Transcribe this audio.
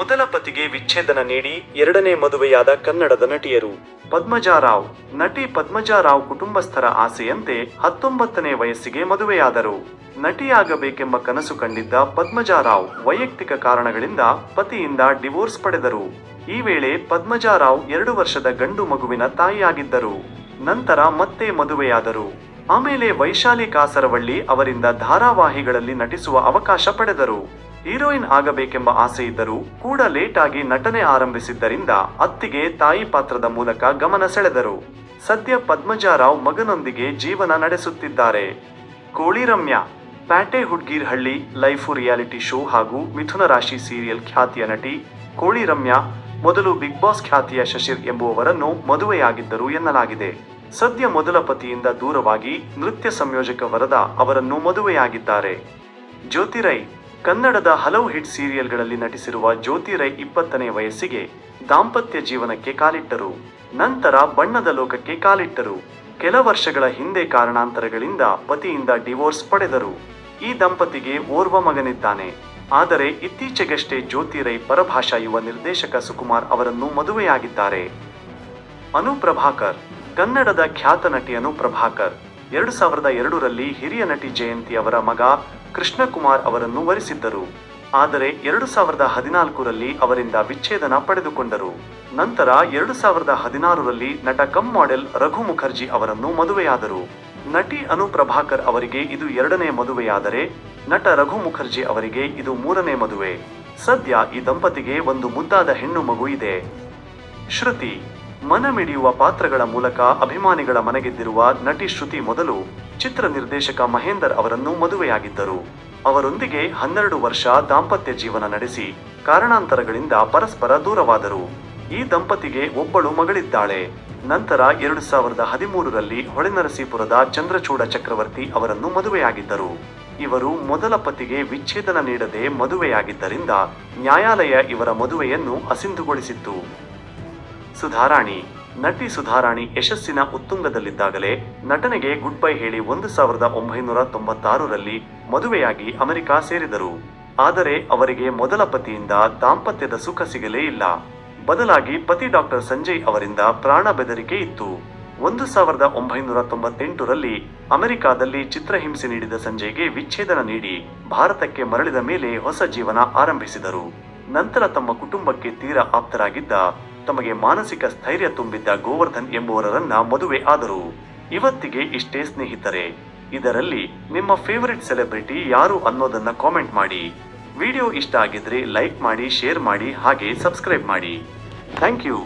ಮೊದಲ ಪತಿಗೆ ವಿಚ್ಛೇದನ ನೀಡಿ ಎರಡನೇ ಮದುವೆಯಾದ ಕನ್ನಡದ ನಟಿಯರು ಪದ್ಮಜಾರಾವ್. ನಟಿ ಪದ್ಮಜಾರಾವ್ ಕುಟುಂಬಸ್ಥರ ಆಸೆಯಂತೆ ಹತ್ತೊಂಬತ್ತನೇ ವಯಸ್ಸಿಗೆ ಮದುವೆಯಾದರು. ನಟಿಯಾಗಬೇಕೆಂಬ ಕನಸು ಕಂಡಿದ್ದ ಪದ್ಮಜಾರಾವ್ ವೈಯಕ್ತಿಕ ಕಾರಣಗಳಿಂದ ಪತಿಯಿಂದ ಡಿವೋರ್ಸ್ ಪಡೆದರು. ಈ ವೇಳೆ ಪದ್ಮಜಾರಾವ್ ಎರಡು ವರ್ಷದ ಗಂಡು ಮಗುವಿನ ತಾಯಿಯಾಗಿದ್ದರು. ನಂತರ ಮತ್ತೆ ಮದುವೆಯಾದರು. ಆಮೇಲೆ ವೈಶಾಲಿ ಕಾಸರವಳ್ಳಿ ಅವರಿಂದ ಧಾರಾವಾಹಿಗಳಲ್ಲಿ ನಟಿಸುವ ಅವಕಾಶ ಪಡೆದರು. ಹೀರೋಯಿನ್ ಆಗಬೇಕೆಂಬ ಆಸೆ ಇದ್ದರೂ ಕೂಡ ಲೇಟ್ ಆಗಿ ನಟನೆ ಆರಂಭಿಸಿದ್ದರಿಂದ ಅತ್ತಿಗೆ ತಾಯಿ ಪಾತ್ರದ ಮೂಲಕ ಗಮನ ಸೆಳೆದರು. ಸದ್ಯ ಪದ್ಮಜಾರಾವ್ ಮಗನೊಂದಿಗೆ ಜೀವನ ನಡೆಸುತ್ತಿದ್ದಾರೆ. ಕೋಳಿ ರಮ್ಯಾ, ಪ್ಯಾಟೆ ಹುಡ್ಗೀರ್ ಹಳ್ಳಿ ಲೈಫು ರಿಯಾಲಿಟಿ ಶೋ ಹಾಗೂ ಮಿಥುನ ರಾಶಿ ಸೀರಿಯಲ್ ಖ್ಯಾತಿಯ ನಟಿ ಕೋಳಿ ರಮ್ಯಾ, ಮೊದಲು ಬಿಗ್ ಬಾಸ್ ಖ್ಯಾತಿಯ ಶಶಿರ್ ಎಂಬುವವರನ್ನು ಮದುವೆಯಾಗಿದ್ದರು ಎನ್ನಲಾಗಿದೆ. ಸದ್ಯ ಮೊದಲ ಪತಿಯಿಂದ ದೂರವಾಗಿ ನೃತ್ಯ ಸಂಯೋಜಕ ವರದ ಅವರನ್ನು ಮದುವೆಯಾಗಿದ್ದಾರೆ. ಜ್ಯೋತಿ ರೈ ಕನ್ನಡದ ಹಲವು ಹಿಟ್ ಸೀರಿಯಲ್ಗಳಲ್ಲಿ ನಟಿಸಿರುವ ಜ್ಯೋತಿ ರೈ ಇಪ್ಪತ್ತನೇ ವಯಸ್ಸಿಗೆ ದಾಂಪತ್ಯ ಜೀವನಕ್ಕೆ ಕಾಲಿಟ್ಟರು. ನಂತರ ಬಣ್ಣದ ಲೋಕಕ್ಕೆ ಕಾಲಿಟ್ಟರು. ಕೆಲ ವರ್ಷಗಳ ಹಿಂದೆ ಕಾರಣಾಂತರಗಳಿಂದ ಪತಿಯಿಂದ ಡಿವೋರ್ಸ್ ಪಡೆದರು. ಈ ದಂಪತಿಗೆ ಓರ್ವ ಮಗನಿದ್ದಾನೆ. ಆದರೆ ಇತ್ತೀಚೆಗಷ್ಟೇ ಜ್ಯೋತಿ ರೈ ಪರಭಾಷಾ ಯುವ ನಿರ್ದೇಶಕ ಸುಕುಮಾರ್ ಅವರನ್ನು ಮದುವೆಯಾಗಿದ್ದಾರೆ. ಅನು ಪ್ರಭಾಕರ್ ಕನ್ನಡದ ಖ್ಯಾತ ನಟಿ ಅನು ಪ್ರಭಾಕರ್ ಎರಡು ಸಾವಿರದ ಎರಡರಲ್ಲಿ ಹಿರಿಯ ನಟಿ ಜಯಂತಿ ಅವರ ಮಗ ಕೃಷ್ಣಕುಮಾರ್ ಅವರನ್ನು ವರಿಸಿದ್ದರು. ಆದರೆ ಎರಡು ಸಾವಿರದ ಹದಿನಾಲ್ಕರಲ್ಲಿ ಅವರಿಂದ ವಿಚ್ಛೇದನ ಪಡೆದುಕೊಂಡರು. ನಂತರ ಎರಡು ಸಾವಿರದ ಹದಿನಾರರಲ್ಲಿ ನಟ ಕಮ್ ಮಾಡೆಲ್ ರಘು ಮುಖರ್ಜಿ ಅವರನ್ನು ಮದುವೆಯಾದರು. ನಟಿ ಅನು ಪ್ರಭಾಕರ್ ಅವರಿಗೆ ಇದು ಎರಡನೇ ಮದುವೆಯಾದರೆ ನಟ ರಘು ಮುಖರ್ಜಿ ಅವರಿಗೆ ಇದು ಮೂರನೇ ಮದುವೆ. ಸದ್ಯ ಈ ದಂಪತಿಗೆ ಒಂದು ಮುದ್ದಾದ ಹೆಣ್ಣು ಮಗು ಇದೆ. ಶ್ರುತಿ ಮನಮಿಡಿಯುವ ಪಾತ್ರಗಳ ಮೂಲಕ ಅಭಿಮಾನಿಗಳ ಮನಗೆದ್ದಿರುವ ನಟಿ ಶ್ರುತಿ ಮೊದಲು ಚಿತ್ರ ನಿರ್ದೇಶಕ ಮಹೇಂದರ್ ಅವರನ್ನು ಮದುವೆಯಾಗಿದ್ದರು. ಅವರೊಂದಿಗೆ ಹನ್ನೆರಡು ವರ್ಷ ದಾಂಪತ್ಯ ಜೀವನ ನಡೆಸಿ ಕಾರಣಾಂತರಗಳಿಂದ ಪರಸ್ಪರ ದೂರವಾದರು. ಈ ದಂಪತಿಗೆ ಒಬ್ಬಳು ಮಗಳಿದ್ದಾಳೆ. ನಂತರ ಎರಡು ಸಾವಿರದ ಹದಿಮೂರರಲ್ಲಿ ಹೊಳೆನರಸೀಪುರದ ಚಂದ್ರಚೂಡ ಚಕ್ರವರ್ತಿ ಅವರನ್ನು ಮದುವೆಯಾಗಿದ್ದರು. ಇವರು ಮೊದಲ ಪತಿಗೆ ವಿಚ್ಛೇದನ ನೀಡದೆ ಮದುವೆಯಾಗಿದ್ದರಿಂದ ನ್ಯಾಯಾಲಯ ಇವರ ಮದುವೆಯನ್ನು ಅಸಿಂಧುಗೊಳಿಸಿತ್ತು. ಸುಧಾರಾಣಿ. ನಟಿ ಸುಧಾರಾಣಿ ಯಶಸ್ಸಿನ ಉತ್ತುಂಗದಲ್ಲಿದ್ದಾಗಲೇ ನಟನೆಗೆ ಗುಡ್ ಬೈ ಹೇಳಿ ಒಂದು ಸಾವಿರದ ಒಂಬೈನೂರ ತೊಂಬತ್ತಾರರಲ್ಲಿ ಮದುವೆಯಾಗಿ ಅಮೆರಿಕ ಸೇರಿದರು. ಆದರೆ ಅವರಿಗೆ ಮೊದಲ ಪತಿಯಿಂದ ದಾಂಪತ್ಯದ ಸುಖ ಸಿಗಲೇ ಇಲ್ಲ. ಬದಲಾಗಿ ಪತಿ ಡಾಕ್ಟರ್ ಸಂಜಯ್ ಅವರಿಂದ ಪ್ರಾಣ ಬೆದರಿಕೆ ಇತ್ತು. ಒಂದು ಸಾವಿರದ ಒಂಬೈನೂರ ತೊಂಬತ್ತೆಂಟರಲ್ಲಿ ಅಮೆರಿಕಾದಲ್ಲಿ ಚಿತ್ರಹಿಂಸೆ ನೀಡಿದ ಸಂಜಯ್ಗೆ ವಿಚ್ಛೇದನ ನೀಡಿ ಭಾರತಕ್ಕೆ ಮರಳಿದ ಮೇಲೆ ಹೊಸ ಜೀವನ ಆರಂಭಿಸಿದರು. ನಂತರ ತಮ್ಮ ಕುಟುಂಬಕ್ಕೆ ತೀರಾ ಆಪ್ತರಾಗಿದ್ದ ತಮಗೆ ಮಾನಸಿಕ ಸ್ಥೈರ್ಯ ತುಂಬಿದ್ದ ಗೋವರ್ಧನ್ ಎಂಬುವರನ್ನ ಮದುವೆ ಆದರು. ಇವತ್ತಿಗೆ ಇಷ್ಟೇ ಸ್ನೇಹಿತರೆ, ಇದರಲ್ಲಿ ನಿಮ್ಮ ಫೇವರಿಟ್ ಸೆಲೆಬ್ರಿಟಿ ಯಾರು ಅನ್ನೋದನ್ನ ಕಾಮೆಂಟ್ ಮಾಡಿ. ವಿಡಿಯೋ ಇಷ್ಟ ಆಗಿದ್ರೆ ಲೈಕ್ ಮಾಡಿ ಶೇರ್ ಮಾಡಿ, ಹಾಗೆ ಸಬ್ಸ್ಕ್ರೈಬ್ ಮಾಡಿ. Thank you